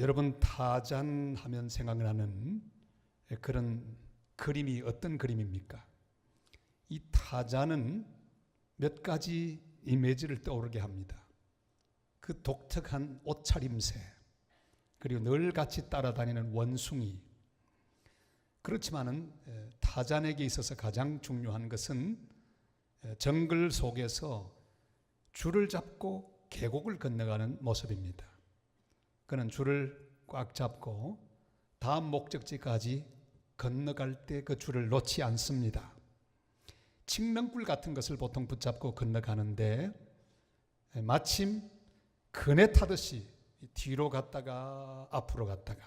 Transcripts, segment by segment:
여러분 타잔 하면 생각나는 그런 그림이 어떤 그림입니까? 이 타잔은 몇 가지 이미지를 떠오르게 합니다. 그 독특한 옷차림새, 그리고 늘 같이 따라다니는 원숭이. 그렇지만은 에, 타잔에게 있어서 가장 중요한 것은 에, 정글 속에서 줄을 잡고 계곡을 건너가는 모습입니다. 그는 줄을 꽉 잡고 다음 목적지까지 건너갈 때 그 줄을 놓지 않습니다. 칡렁불 같은 것을 보통 붙잡고 건너가는데 마침 그네 타듯이 뒤로 갔다가 앞으로 갔다가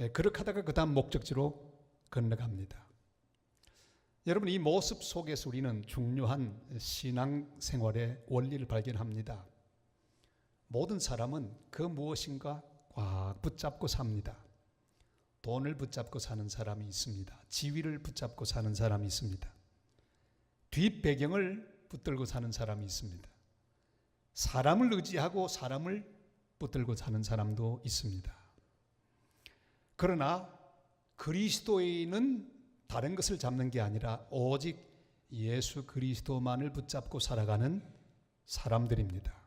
예, 그렇게 하다가 그 다음 목적지로 건너갑니다. 여러분 이 모습 속에서 우리는 중요한 신앙 생활의 원리를 발견합니다. 모든 사람은 그 무엇인가 꽉 붙잡고 삽니다. 돈을 붙잡고 사는 사람이 있습니다. 지위를 붙잡고 사는 사람이 있습니다. 뒷배경을 붙들고 사는 사람이 있습니다. 사람을 의지하고 사람을 붙들고 사는 사람도 있습니다. 그러나 그리스도인은 다른 것을 잡는 게 아니라 오직 예수 그리스도만을 붙잡고 살아가는 사람들입니다.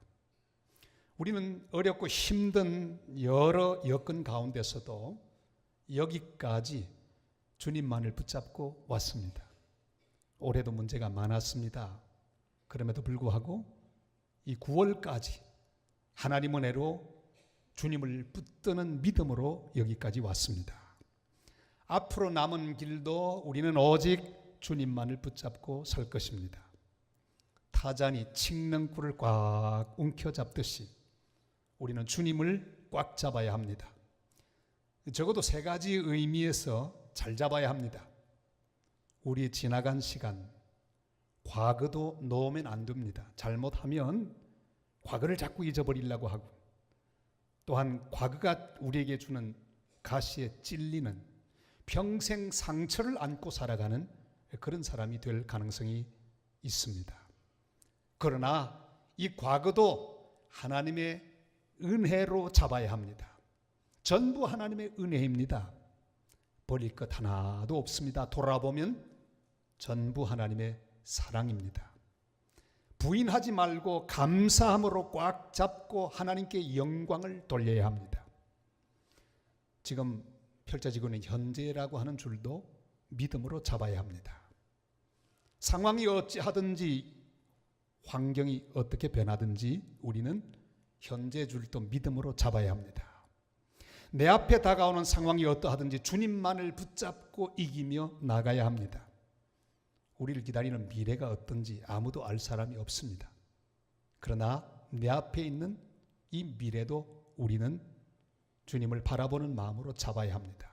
우리는 어렵고 힘든 여러 여건 가운데서도 여기까지 주님만을 붙잡고 왔습니다. 올해도 문제가 많았습니다. 그럼에도 불구하고 이 9월까지 하나님 은혜로 주님을 붙드는 믿음으로 여기까지 왔습니다. 앞으로 남은 길도 우리는 오직 주님만을 붙잡고 살 것입니다. 타잔이 칡렁꿀을 꽉 움켜잡듯이 우리는 주님을 꽉 잡아야 합니다. 적어도 세 가지 의미에서 잘 잡아야 합니다. 우리 지나간 시간, 과거도 놓으면 안 됩니다. 잘못하면 과거를 자꾸 잊어버리려고 하고 또한 과거가 우리에게 주는 가시에 찔리는 평생 상처를 안고 살아가는 그런 사람이 될 가능성이 있습니다. 그러나 이 과거도 하나님의 은혜로 잡아야 합니다. 전부 하나님의 은혜입니다. 버릴 것 하나도 없습니다. 돌아보면 전부 하나님의 사랑입니다. 부인하지 말고 감사함으로 꽉 잡고 하나님께 영광을 돌려야 합니다. 지금 펼쳐지고 있는 현재라고 하는 줄도 믿음으로 잡아야 합니다. 상황이 어찌하든지 환경이 어떻게 변하든지 우리는 현재 줄도 믿음으로 잡아야 합니다. 내 앞에 다가오는 상황이 어떠하든지 주님만을 붙잡고 이기며 나가야 합니다. 우리를 기다리는 미래가 어떤지 아무도 알 사람이 없습니다. 그러나 내 앞에 있는 이 미래도 우리는 주님을 바라보는 마음으로 잡아야 합니다.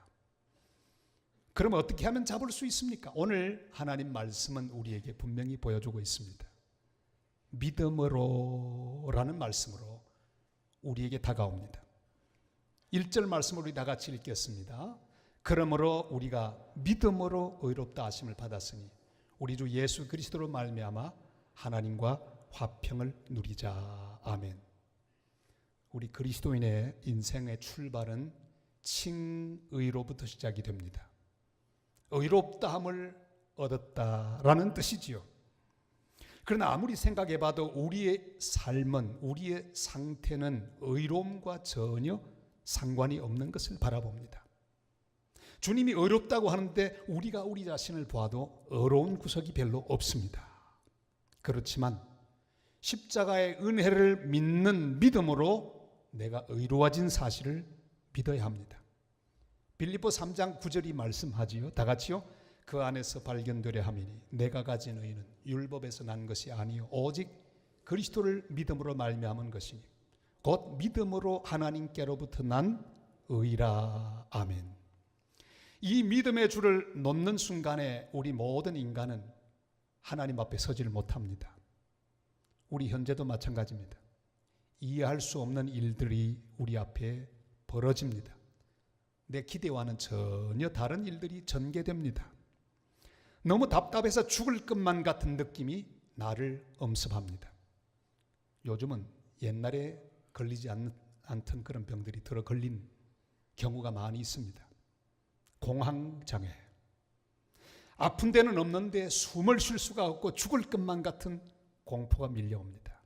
그럼 어떻게 하면 잡을 수 있습니까? 오늘 하나님 말씀은 우리에게 분명히 보여주고 있습니다. 믿음으로라는 말씀으로 우리에게 다가옵니다. 1절 말씀을 우리 다 같이 읽겠습니다. 그러므로 우리가 믿음으로 의롭다 하심을 받았으니 우리 주 예수 그리스도로 말미암아 하나님과 화평을 누리자. 아멘. 우리 그리스도인의 인생의 출발은 칭의로부터 시작이 됩니다. 의롭다함을 얻었다라는 뜻이지요. 그러나 아무리 생각해 봐도 우리의 삶은 우리의 상태는 의로움과 전혀 상관이 없는 것을 바라봅니다. 주님이 어렵다고 하는데 우리가 우리 자신을 보아도 어려운 구석이 별로 없습니다. 그렇지만 십자가의 은혜를 믿는 믿음으로 내가 의로워진 사실을 믿어야 합니다. 빌립보 3장 9절이 말씀하지요. 다 같이요. 그 안에서 발견되려 함이니 내가 가진 의는 율법에서 난 것이 아니요 오직 그리스도를 믿음으로 말미암은 것이니 곧 믿음으로 하나님께로부터 난 의라 아멘. 이 믿음의 줄을 놓는 순간에 우리 모든 인간은 하나님 앞에 서지를 못합니다. 우리 현재도 마찬가지입니다. 이해할 수 없는 일들이 우리 앞에 벌어집니다. 내 기대와는 전혀 다른 일들이 전개됩니다. 너무 답답해서 죽을 것만 같은 느낌이 나를 엄습합니다. 요즘은 옛날에 걸리지 않는 않던 그런 병들이 들어 걸린 경우가 많이 있습니다. 공황장애. 아픈 데는 없는데 숨을 쉴 수가 없고 죽을 것만 같은 공포가 밀려옵니다.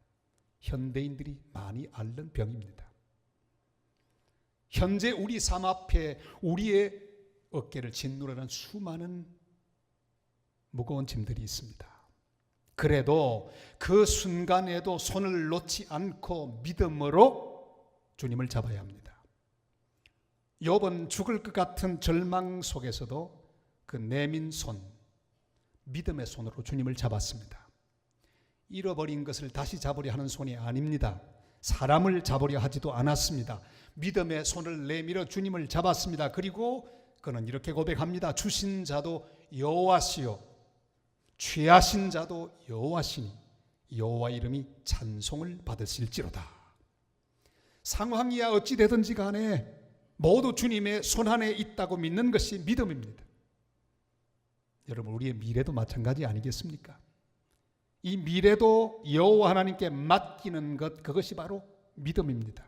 현대인들이 많이 앓는 병입니다. 현재 우리 삶 앞에 우리의 어깨를 짓누르는 수많은 무거운 짐들이 있습니다. 그래도 그 순간에도 손을 놓지 않고 믿음으로 주님을 잡아야 합니다. 욥은 죽을 것 같은 절망 속에서도 그 내민 손, 믿음의 손으로 주님을 잡았습니다. 잃어버린 것을 다시 잡으려 하는 손이 아닙니다. 사람을 잡으려 하지도 않았습니다. 믿음의 손을 내밀어 주님을 잡았습니다. 그리고 그는 이렇게 고백합니다. 주신 자도 여호와시요 취하신 자도 여호와시니 여호와 이름이 찬송을 받으실지로다. 상황이야 어찌 되든지 간에 모두 주님의 손 안에 있다고 믿는 것이 믿음입니다. 여러분 우리의 미래도 마찬가지 아니겠습니까? 이 미래도 여호와 하나님께 맡기는 것 그것이 바로 믿음입니다.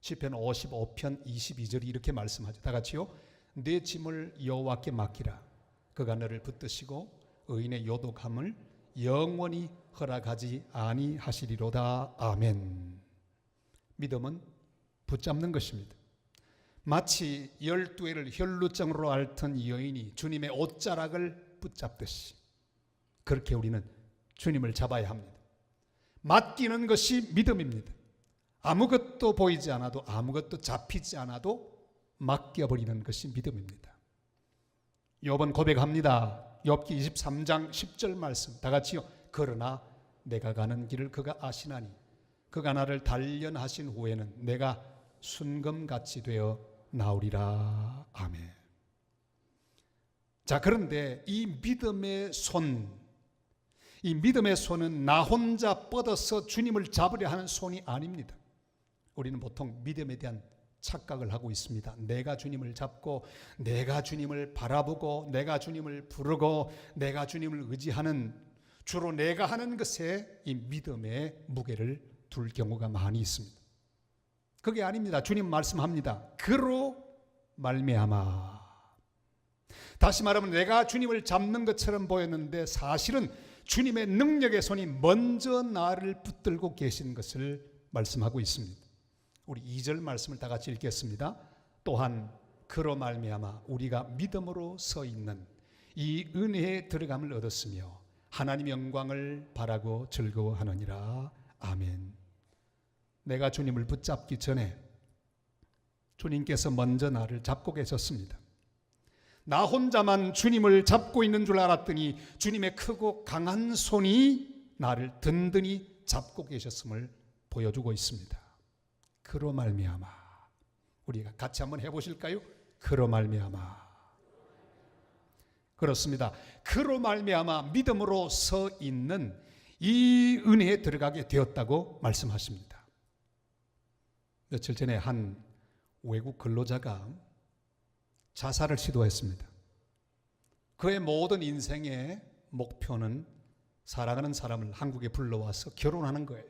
시편 55편 22절이 이렇게 말씀하죠. 다 같이요. 내 짐을 여호와께 맡기라. 그가 너를 붙드시고 의인의 요독함을 영원히 허락하지 아니하시리로다. 아멘. 믿음은 붙잡는 것입니다. 마치 열두 해를 혈루증으로 앓던 여인이 주님의 옷자락을 붙잡듯이 그렇게 우리는 주님을 잡아야 합니다. 맡기는 것이 믿음입니다. 아무것도 보이지 않아도 아무것도 잡히지 않아도 맡겨버리는 것이 믿음입니다. 욥은 고백합니다. 욥기 23장 10절 말씀 다 같이요. 그러나 내가 가는 길을 그가 아시나니 그가 나를 단련하신 후에는 내가 순금같이 되어 나오리라. 아멘. 자, 그런데 이 믿음의 손, 이 믿음의 손은 나 혼자 뻗어서 주님을 잡으려 하는 손이 아닙니다. 우리는 보통 믿음에 대한 착각을 하고 있습니다. 내가 주님을 잡고, 내가 주님을 바라보고, 내가 주님을 부르고, 내가 주님을 의지하는 주로 내가 하는 것에 이 믿음의 무게를 둘 경우가 많이 있습니다. 그게 아닙니다. 주님 말씀합니다. 그로 말미암아. 다시 말하면 내가 주님을 잡는 것처럼 보였는데 사실은 주님의 능력의 손이 먼저 나를 붙들고 계신 것을 말씀하고 있습니다. 우리 2절 말씀을 다 같이 읽겠습니다. 또한 그로 말미암아 우리가 믿음으로 서 있는 이 은혜에 들어감을 얻었으며 하나님 영광을 바라고 즐거워하느니라. 아멘. 내가 주님을 붙잡기 전에 주님께서 먼저 나를 잡고 계셨습니다. 나 혼자만 주님을 잡고 있는 줄 알았더니 주님의 크고 강한 손이 나를 든든히 잡고 계셨음을 보여주고 있습니다. 그로 말미암아 우리가 같이 한번 해보실까요? 그로 말미암아 그렇습니다. 그로 말미암아 믿음으로 서 있는 이 은혜에 들어가게 되었다고 말씀하십니다. 며칠 전에 한 외국 근로자가 자살을 시도했습니다. 그의 모든 인생의 목표는 사랑하는 사람을 한국에 불러와서 결혼하는 거예요.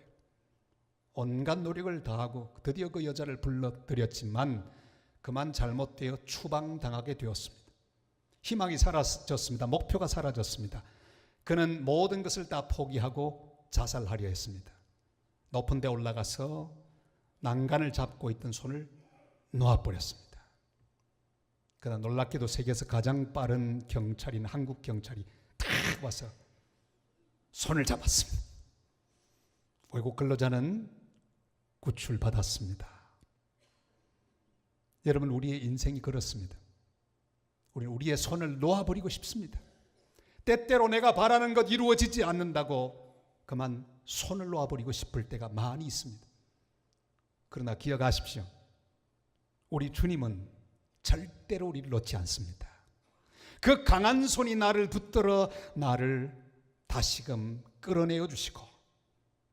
온갖 노력을 다하고 드디어 그 여자를 불러들였지만 그만 잘못되어 추방당하게 되었습니다. 희망이 사라졌습니다. 목표가 사라졌습니다. 그는 모든 것을 다 포기하고 자살하려 했습니다. 높은 데 올라가서 난간을 잡고 있던 손을 놓아버렸습니다. 그러나 놀랍게도 세계에서 가장 빠른 경찰인 한국 경찰이 탁 와서 손을 잡았습니다. 외국 근로자는 구출받았습니다. 여러분 우리의 인생이 그렇습니다. 우리 우리의 손을 놓아버리고 싶습니다. 때때로 내가 바라는 것 이루어지지 않는다고 그만 손을 놓아버리고 싶을 때가 많이 있습니다. 그러나 기억하십시오. 우리 주님은 절대로 우리를 놓지 않습니다. 그 강한 손이 나를 붙들어 나를 다시금 끌어내어 주시고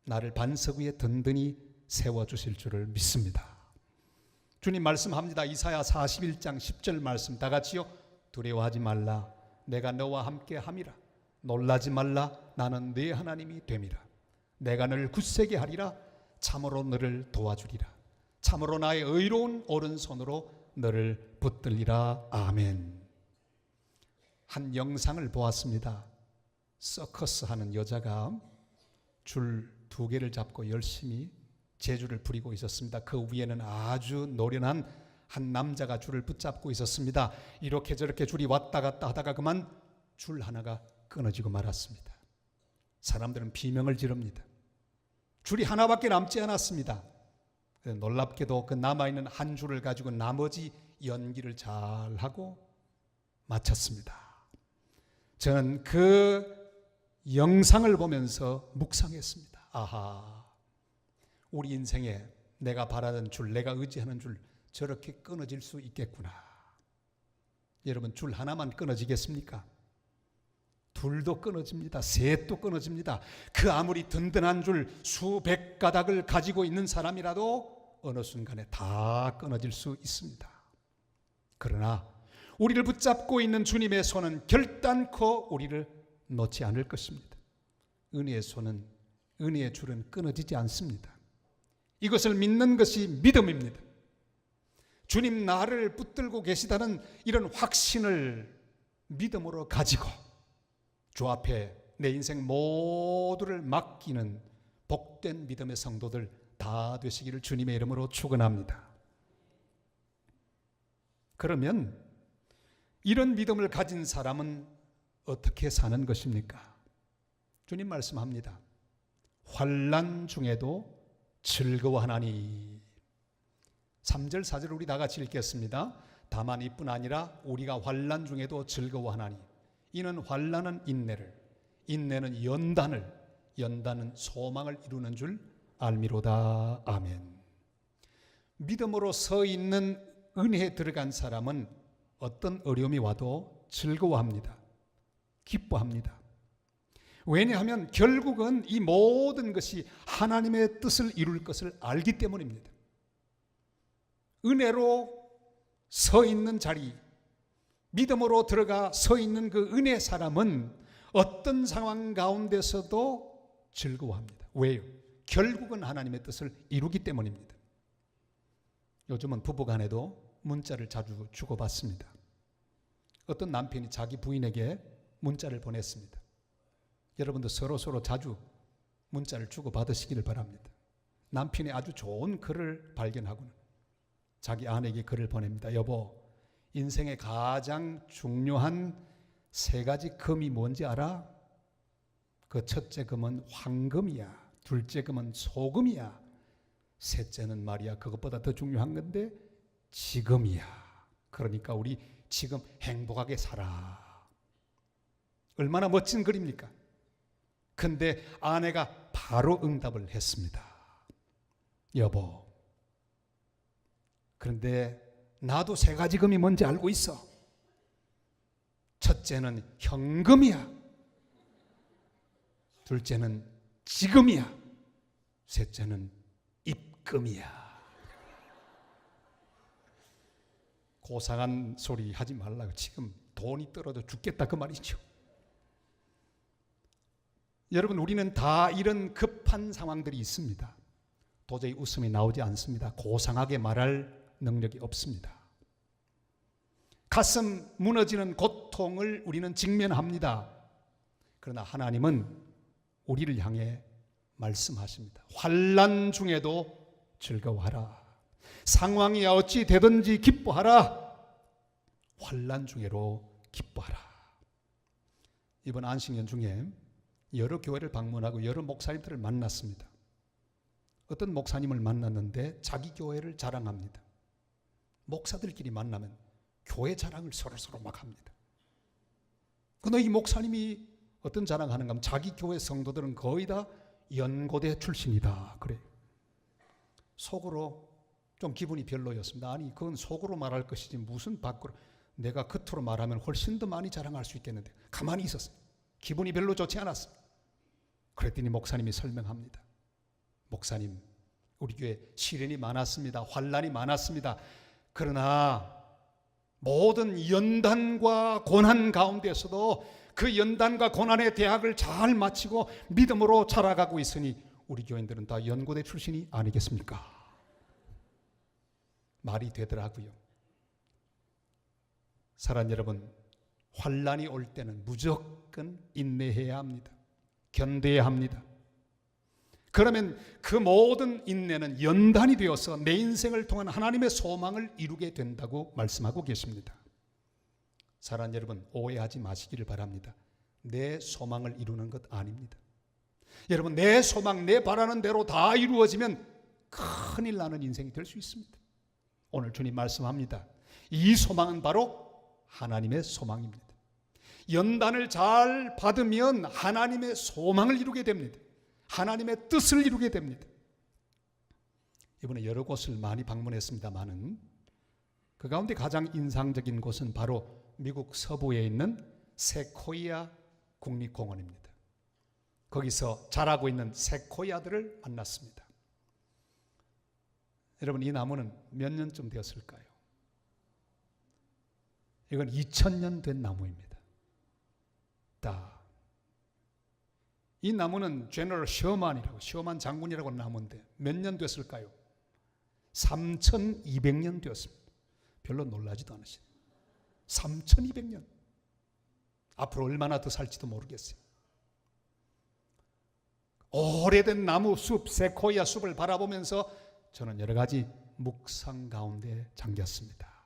나를 반석 위에 든든히 세워 주실 줄을 믿습니다. 주님 말씀합니다. 이사야 41장 10절 말씀 다 같이요. 두려워하지 말라. 내가 너와 함께 함이라. 놀라지 말라. 나는 네 하나님이 됨이라. 내가 너를 굳세게 하리라. 참으로 너를 도와주리라. 참으로 나의 의로운 오른손으로 너를 붙들리라 아멘. 한 영상을 보았습니다. 서커스 하는 여자가 줄 두 개를 잡고 열심히 제주를 부리고 있었습니다. 그 위에는 아주 노련한 한 남자가 줄을 붙잡고 있었습니다. 이렇게 저렇게 줄이 왔다 갔다 하다가 그만 줄 하나가 끊어지고 말았습니다. 사람들은 비명을 지릅니다. 줄이 하나밖에 남지 않았습니다. 놀랍게도 그 남아있는 한 줄을 가지고 나머지 연기를 잘 하고 마쳤습니다. 저는 그 영상을 보면서 묵상했습니다. 아하, 우리 인생에 내가 바라던 줄, 내가 의지하는 줄 저렇게 끊어질 수 있겠구나. 여러분 줄 하나만 끊어지겠습니까? 둘도 끊어집니다. 셋도 끊어집니다. 그 아무리 든든한 줄 수백 가닥을 가지고 있는 사람이라도 어느 순간에 다 끊어질 수 있습니다. 그러나 우리를 붙잡고 있는 주님의 손은 결단코 우리를 놓지 않을 것입니다. 은혜의 손은 은혜의 줄은 끊어지지 않습니다. 이것을 믿는 것이 믿음입니다. 주님 나를 붙들고 계시다는 이런 확신을 믿음으로 가지고 주 앞에 내 인생 모두를 맡기는 복된 믿음의 성도들 다 되시기를 주님의 이름으로 축원합니다. 그러면 이런 믿음을 가진 사람은 어떻게 사는 것입니까? 주님 말씀합니다. 환란 중에도 즐거워하나니 3절 4절 우리 다 같이 읽겠습니다. 다만 이뿐 아니라 우리가 환란 중에도 즐거워하나니 이는 환란은 인내를 인내는 연단을 연단은 소망을 이루는 줄 알미로다. 아멘. 믿음으로 서 있는 은혜에 들어간 사람은 어떤 어려움이 와도 즐거워합니다. 기뻐합니다. 왜냐하면 결국은 이 모든 것이 하나님의 뜻을 이룰 것을 알기 때문입니다. 은혜로 서 있는 자리, 믿음으로 들어가 서 있는 그 은혜 사람은 어떤 상황 가운데서도 즐거워합니다. 왜요? 결국은 하나님의 뜻을 이루기 때문입니다. 요즘은 부부 간에도 문자를 자주 주고받습니다. 어떤 남편이 자기 부인에게 문자를 보냈습니다. 여러분도 서로 서로 자주 문자를 주고 받으시기를 바랍니다. 남편이 아주 좋은 글을 발견하고는 자기 아내에게 글을 보냅니다. 여보, 인생의 가장 중요한 세 가지 금이 뭔지 알아? 그 첫째 금은 황금이야. 둘째 금은 소금이야. 셋째는 말이야. 그것보다 더 중요한 건데 지금이야. 그러니까 우리 지금 행복하게 살아. 얼마나 멋진 글입니까? 근데 아내가 바로 응답을 했습니다. 여보. 그런데 나도 세 가지 금이 뭔지 알고 있어. 첫째는 현금이야. 둘째는 지금이야. 셋째는 입금이야. 고상한 소리 하지 말라고 지금 돈이 떨어져 죽겠다 그 말이죠. 여러분 우리는 다 이런 급한 상황들이 있습니다. 도저히 웃음이 나오지 않습니다. 고상하게 말할 능력이 없습니다. 가슴 무너지는 고통을 우리는 직면합니다. 그러나 하나님은 우리를 향해 말씀하십니다. 환란 중에도 즐거워하라. 상황이 어찌 되든지 기뻐하라. 환란 중에로 기뻐하라. 이번 안식년 중에 여러 교회를 방문하고 여러 목사님들을 만났습니다. 어떤 목사님을 만났는데 자기 교회를 자랑합니다. 목사들끼리 만나면 교회 자랑을 서로서로 막 합니다. 근데 이 목사님이 어떤 자랑하는가 하면 자기 교회 성도들은 거의 다 연고대 출신이다. 그래. 속으로 좀 기분이 별로였습니다. 아니, 그건 속으로 말할 것이지 무슨 밖으로 내가 겉으로 말하면 훨씬 더 많이 자랑할 수 있겠는데 가만히 있었어요. 기분이 별로 좋지 않았어요. 그랬더니 목사님이 설명합니다. 목사님, 우리 교회 시련이 많았습니다. 환란이 많았습니다. 그러나 모든 연단과 고난 가운데서도 그 연단과 고난의 대학을 잘 마치고 믿음으로 자라가고 있으니 우리 교인들은 다 연고대 출신이 아니겠습니까? 말이 되더라고요. 사랑 여러분, 환란이 올 때는 무조건 인내해야 합니다. 견뎌야 합니다. 그러면 그 모든 인내는 연단이 되어서 내 인생을 통한 하나님의 소망을 이루게 된다고 말씀하고 계십니다. 사랑 여러분, 오해하지 마시기를 바랍니다. 내 소망을 이루는 것 아닙니다. 여러분, 내 소망, 내 바라는 대로 다 이루어지면 큰일 나는 인생이 될 수 있습니다. 오늘 주님 말씀합니다. 이 소망은 바로 하나님의 소망입니다. 연단을 잘 받으면 하나님의 소망을 이루게 됩니다. 하나님의 뜻을 이루게 됩니다. 이번에 여러 곳을 많이 방문했습니다만은 그 가운데 가장 인상적인 곳은 바로 미국 서부에 있는 세코이아 국립공원입니다. 거기서 자라고 있는 세코이아들을 만났습니다. 여러분 이 나무는 몇 년쯤 되었을까요? 이건 2000년 된 나무입니다. 다. 이 나무는 제너럴 셔만이라고 셔만 장군이라고 나무인데 몇 년 됐을까요? 3200년 되었습니다. 별로 놀라지도 않으시네요. 3200년. 앞으로 얼마나 더 살지도 모르겠어요. 오래된 나무 숲, 세코이아 숲을 바라보면서 저는 여러 가지 묵상 가운데 잠겼습니다.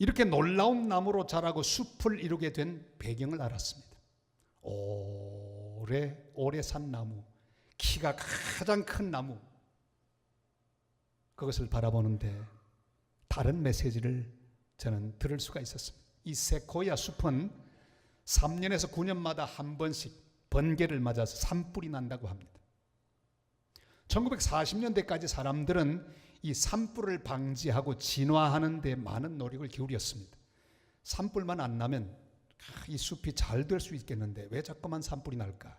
이렇게 놀라운 나무로 자라고 숲을 이루게 된 배경을 알았습니다. 오래 오래 산 나무, 키가 가장 큰 나무. 그것을 바라보는데 다른 메시지를 저는 들을 수가 있었습니다. 이 세코야 숲은 3년에서 9년마다 한 번씩 번개를 맞아서 산불이 난다고 합니다. 1940년대까지 사람들은 이 산불을 방지하고 진화하는 데 많은 노력을 기울였습니다. 산불만 안 나면 아, 이 숲이 잘 될 수 있겠는데 왜 자꾸만 산불이 날까?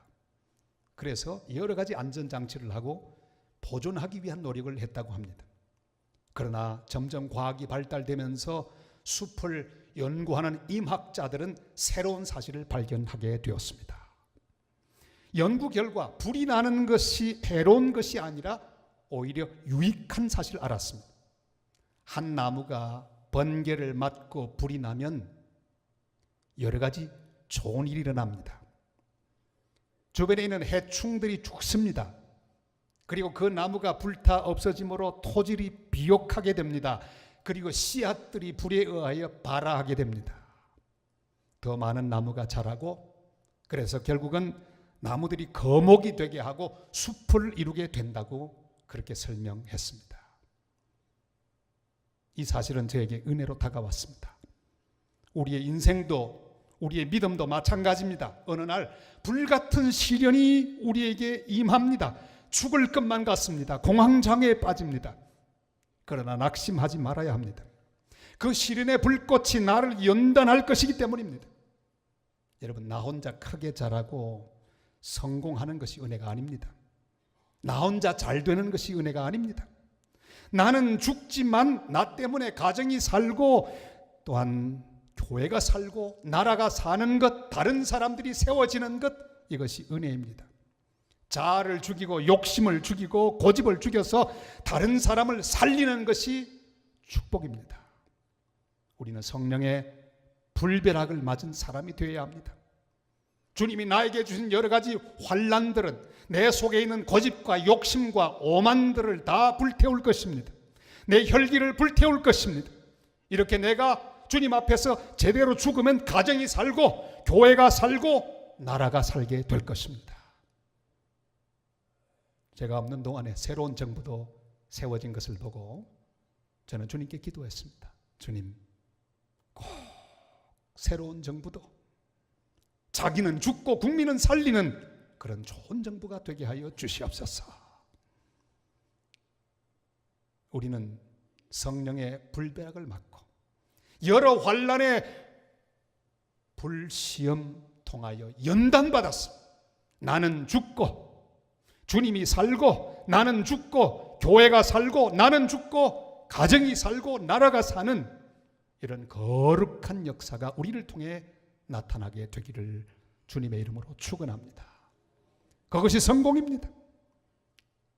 그래서 여러 가지 안전 장치를 하고 보존하기 위한 노력을 했다고 합니다. 그러나 점점 과학이 발달되면서 숲을 연구하는 임학자들은 새로운 사실을 발견하게 되었습니다. 연구 결과 불이 나는 것이 해로운 것이 아니라 오히려 유익한 사실을 알았습니다. 한 나무가 번개를 맞고 불이 나면 여러 가지 좋은 일이 일어납니다. 주변에 있는 해충들이 죽습니다. 그리고 그 나무가 불타 없어짐으로 토질이 비옥하게 됩니다. 그리고 씨앗들이 불에 의하여 발아하게 됩니다. 더 많은 나무가 자라고 그래서 결국은 나무들이 거목이 되게 하고 숲을 이루게 된다고 그렇게 설명했습니다. 이 사실은 저에게 은혜로 다가왔습니다. 우리의 인생도 우리의 믿음도 마찬가지입니다. 어느 날 불같은 시련이 우리에게 임합니다. 죽을 것만 같습니다. 공황장애에 빠집니다. 그러나 낙심하지 말아야 합니다. 그 시련의 불꽃이 나를 연단할 것이기 때문입니다. 여러분, 나 혼자 크게 자라고 성공하는 것이 은혜가 아닙니다. 나 혼자 잘 되는 것이 은혜가 아닙니다. 나는 죽지만 나 때문에 가정이 살고 또한 교회가 살고 나라가 사는 것, 다른 사람들이 세워지는 것 이것이 은혜입니다. 자아를 죽이고 욕심을 죽이고 고집을 죽여서 다른 사람을 살리는 것이 축복입니다. 우리는 성령의 불벼락을 맞은 사람이 되어야 합니다. 주님이 나에게 주신 여러 가지 환란들은 내 속에 있는 고집과 욕심과 오만들을 다 불태울 것입니다. 내 혈기를 불태울 것입니다. 이렇게 내가 주님 앞에서 제대로 죽으면 가정이 살고 교회가 살고 나라가 살게 될 것입니다. 제가 없는 동안에 새로운 정부도 세워진 것을 보고 저는 주님께 기도했습니다. 주님, 꼭 새로운 정부도 자기는 죽고 국민은 살리는 그런 좋은 정부가 되게 하여 주시옵소서. 우리는 성령의 불배락을 맞고 여러 환란의 불시험 통하여 연단 받았습니다. 나는 죽고 주님이 살고 나는 죽고 교회가 살고 나는 죽고 가정이 살고 나라가 사는 이런 거룩한 역사가 우리를 통해 나타나게 되기를 주님의 이름으로 축원합니다. 그것이 성공입니다.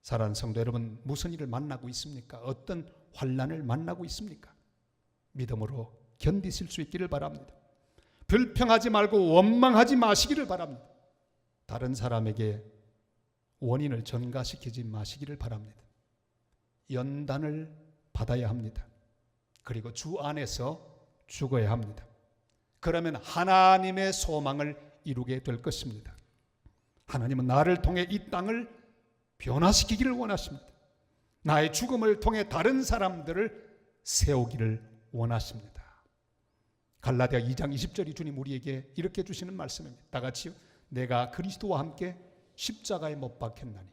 사랑하는 성도 여러분, 무슨 일을 만나고 있습니까? 어떤 환란을 만나고 있습니까? 믿음으로 견디실 수 있기를 바랍니다. 불평하지 말고 원망하지 마시기를 바랍니다. 다른 사람에게 원인을 전가시키지 마시기를 바랍니다. 연단을 받아야 합니다. 그리고 주 안에서 죽어야 합니다. 그러면 하나님의 소망을 이루게 될 것입니다. 하나님은 나를 통해 이 땅을 변화시키기를 원하십니다. 나의 죽음을 통해 다른 사람들을 세우기를 원하십니다. 갈라디아 2장 20절이 주님 우리에게 이렇게 주시는 말씀입니다. 다 같이요. 내가 그리스도와 함께 십자가에 못 박혔나니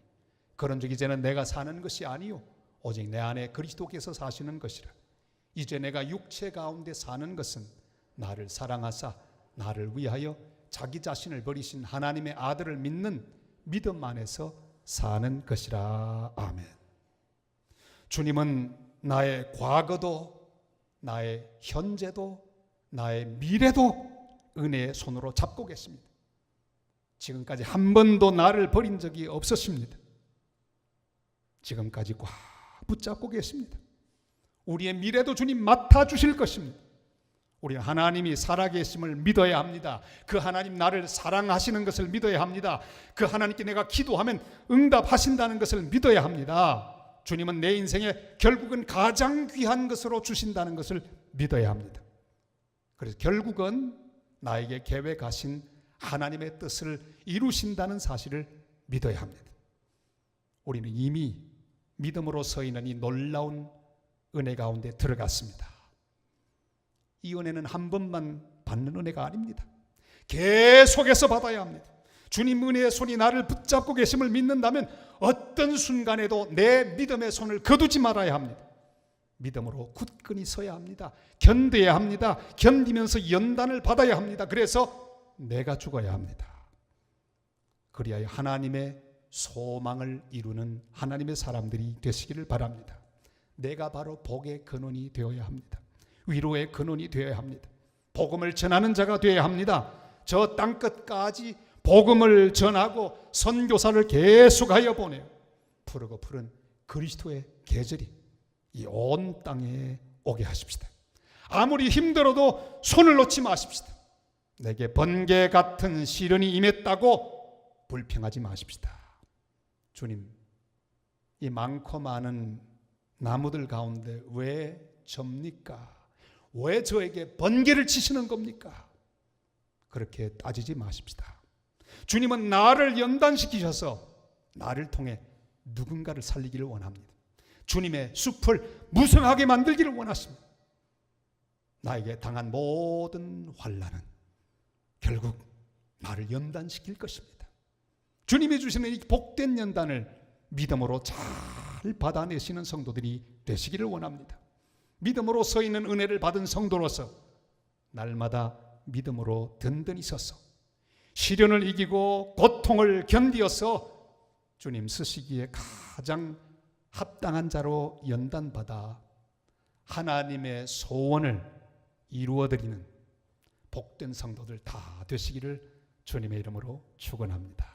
그런 적 이제는 내가 사는 것이 아니요 오직 내 안에 그리스도께서 사시는 것이라. 이제 내가 육체 가운데 사는 것은 나를 사랑하사 나를 위하여 자기 자신을 버리신 하나님의 아들을 믿는 믿음 안에서 사는 것이라. 아멘. 주님은 나의 과거도 나의 현재도 나의 미래도 은혜의 손으로 잡고 계십니다. 지금까지 한 번도 나를 버린 적이 없었습니다. 지금까지 꽉 붙잡고 계십니다. 우리의 미래도 주님 맡아 주실 것입니다. 우리 하나님이 살아계심을 믿어야 합니다. 그 하나님 나를 사랑하시는 것을 믿어야 합니다. 그 하나님께 내가 기도하면 응답하신다는 것을 믿어야 합니다. 주님은 내 인생에 결국은 가장 귀한 것으로 주신다는 것을 믿어야 합니다. 그래서 결국은 나에게 계획하신 하나님의 뜻을 이루신다는 사실을 믿어야 합니다. 우리는 이미 믿음으로 서 있는 이 놀라운 은혜 가운데 들어갔습니다. 이 은혜는 한 번만 받는 은혜가 아닙니다. 계속해서 받아야 합니다. 주님 은혜의 손이 나를 붙잡고 계심을 믿는다면 어떤 순간에도 내 믿음의 손을 거두지 말아야 합니다. 믿음으로 굳건히 서야 합니다. 견뎌야 합니다. 견디면서 연단을 받아야 합니다. 그래서 내가 죽어야 합니다. 그리하여 하나님의 소망을 이루는 하나님의 사람들이 되시기를 바랍니다. 내가 바로 복의 근원이 되어야 합니다. 위로의 근원이 되어야 합니다. 복음을 전하는 자가 되어야 합니다. 저 땅 끝까지 복음을 전하고 선교사를 계속하여 보내요. 푸르고 푸른 그리스도의 계절이 이 온 땅에 오게 하십시다. 아무리 힘들어도 손을 놓지 마십시다. 내게 번개 같은 시련이 임했다고 불평하지 마십시다. 주님, 이 많고 많은 나무들 가운데 왜 접니까? 왜 저에게 번개를 치시는 겁니까? 그렇게 따지지 마십시다. 주님은 나를 연단시키셔서 나를 통해 누군가를 살리기를 원합니다. 주님의 숲을 무성하게 만들기를 원하십니다. 나에게 당한 모든 환란은 결국 나를 연단시킬 것입니다. 주님이 주시는 이 복된 연단을 믿음으로 잘 받아내시는 성도들이 되시기를 원합니다. 믿음으로 서 있는 은혜를 받은 성도로서 날마다 믿음으로 든든히 서서 시련을 이기고 고통을 견디어서 주님 쓰시기에 가장 합당한 자로 연단받아 하나님의 소원을 이루어드리는 복된 성도들 다 되시기를 주님의 이름으로 축원합니다.